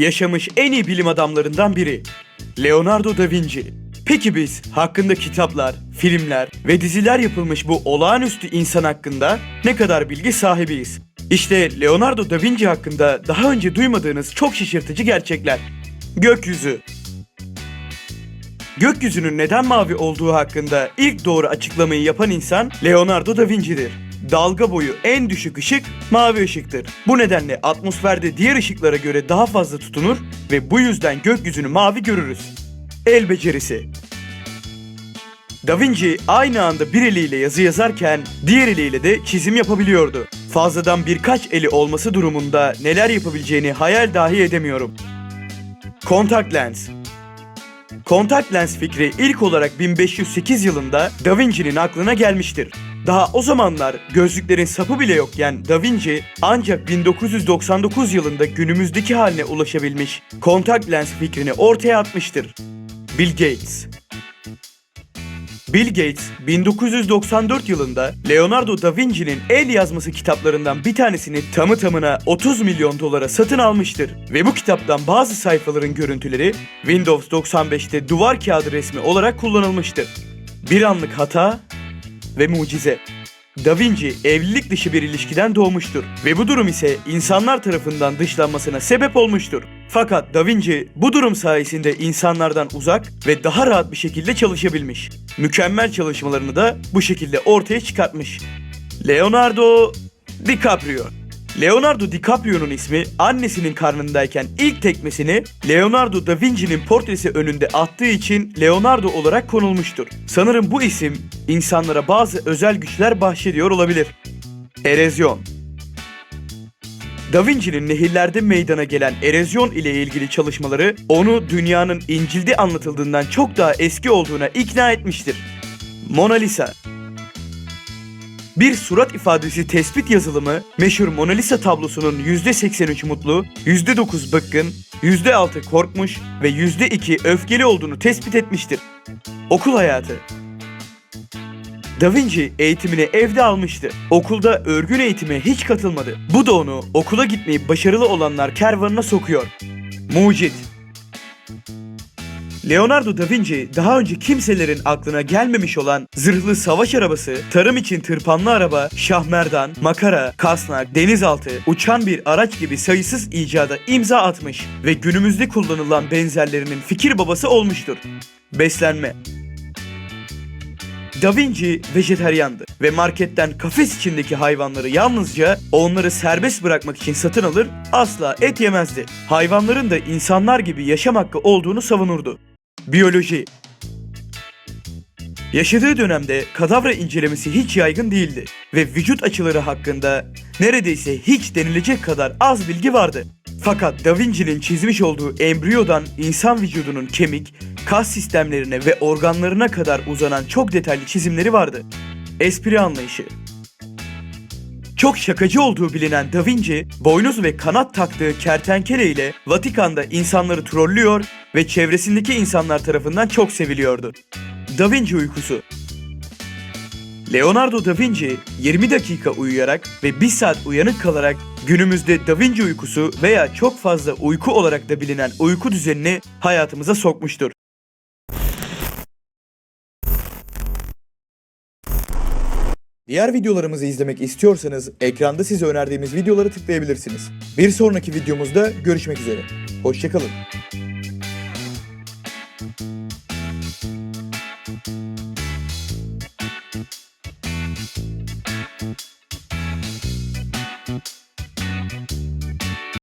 yaşamış en iyi bilim adamlarından biri. Leonardo da Vinci. Peki biz hakkında kitaplar, filmler ve diziler yapılmış bu olağanüstü insan hakkında ne kadar bilgi sahibiyiz? İşte Leonardo da Vinci hakkında daha önce duymadığınız çok şaşırtıcı gerçekler. Gökyüzü. Gökyüzünün neden mavi olduğu hakkında ilk doğru açıklamayı yapan insan Leonardo da Vinci'dir. Dalga boyu en düşük ışık mavi ışıktır. Bu nedenle atmosferde diğer ışıklara göre daha fazla tutunur ve bu yüzden gökyüzünü mavi görürüz. El becerisi. Da Vinci aynı anda bir eliyle yazı yazarken diğer eliyle de çizim yapabiliyordu. Fazladan birkaç eli olması durumunda neler yapabileceğini hayal dahi edemiyorum. Kontak lens. Kontak lens fikri ilk olarak 1508 yılında Da Vinci'nin aklına gelmiştir. Daha o zamanlar gözlüklerin sapı bile yokken Da Vinci ancak 1999 yılında günümüzdeki haline ulaşabilmiş kontak lens fikrini ortaya atmıştır. Bill Gates Bill Gates 1994 yılında Leonardo da Vinci'nin el yazması kitaplarından bir tanesini tamı tamına 30 milyon dolara satın almıştır. Ve bu kitaptan bazı sayfaların görüntüleri Windows 95'te duvar kağıdı resmi olarak kullanılmıştır. Bir anlık hata ve mucize. Da Vinci evlilik dışı bir ilişkiden doğmuştur ve bu durum ise insanlar tarafından dışlanmasına sebep olmuştur. Fakat Da Vinci bu durum sayesinde insanlardan uzak ve daha rahat bir şekilde çalışabilmiş. Mükemmel çalışmalarını da bu şekilde ortaya çıkartmış. Leonardo DiCaprio Leonardo DiCaprio'nun ismi annesinin karnındayken ilk tekmesini Leonardo da Vinci'nin portresi önünde attığı için Leonardo olarak konulmuştur. Sanırım bu isim insanlara bazı özel güçler bahşediyor olabilir. Erozyon Da Vinci'nin nehirlerde meydana gelen erozyon ile ilgili çalışmaları onu dünyanın İncil'de anlatıldığından çok daha eski olduğuna ikna etmiştir. Mona Lisa bir surat ifadesi tespit yazılımı meşhur Mona Lisa tablosunun %83 mutlu, %9 bıkkın, %6 korkmuş ve %2 öfkeli olduğunu tespit etmiştir. Okul hayatı Da Vinci eğitimini evde almıştı. Okulda örgün eğitime hiç katılmadı. Bu da onu okula gitmeyi başarılı olanlar kervanına sokuyor. Mucit Leonardo da Vinci daha önce kimselerin aklına gelmemiş olan zırhlı savaş arabası, tarım için tırpanlı araba, şahmerdan, makara, kasnak, denizaltı, uçan bir araç gibi sayısız icada imza atmış ve günümüzde kullanılan benzerlerinin fikir babası olmuştur. Beslenme Da Vinci vejeteryandı ve marketten kafes içindeki hayvanları yalnızca onları serbest bırakmak için satın alır, asla et yemezdi. Hayvanların da insanlar gibi yaşam hakkı olduğunu savunurdu. Biyoloji Yaşadığı dönemde kadavra incelemesi hiç yaygın değildi ve vücut açıları hakkında neredeyse hiç denilecek kadar az bilgi vardı. Fakat Da Vinci'nin çizmiş olduğu embriyodan insan vücudunun kemik, kas sistemlerine ve organlarına kadar uzanan çok detaylı çizimleri vardı. Espri anlayışı çok şakacı olduğu bilinen Da Vinci, boynuz ve kanat taktığı kertenkele ile Vatikan'da insanları trollüyor ve çevresindeki insanlar tarafından çok seviliyordu. Da Vinci uykusu Leonardo da Vinci 20 dakika uyuyarak ve 1 saat uyanık kalarak günümüzde Da Vinci uykusu veya çok fazla uyku olarak da bilinen uyku düzenini hayatımıza sokmuştur. Diğer videolarımızı izlemek istiyorsanız ekranda size önerdiğimiz videoları tıklayabilirsiniz. Bir sonraki videomuzda görüşmek üzere. Hoşçakalın.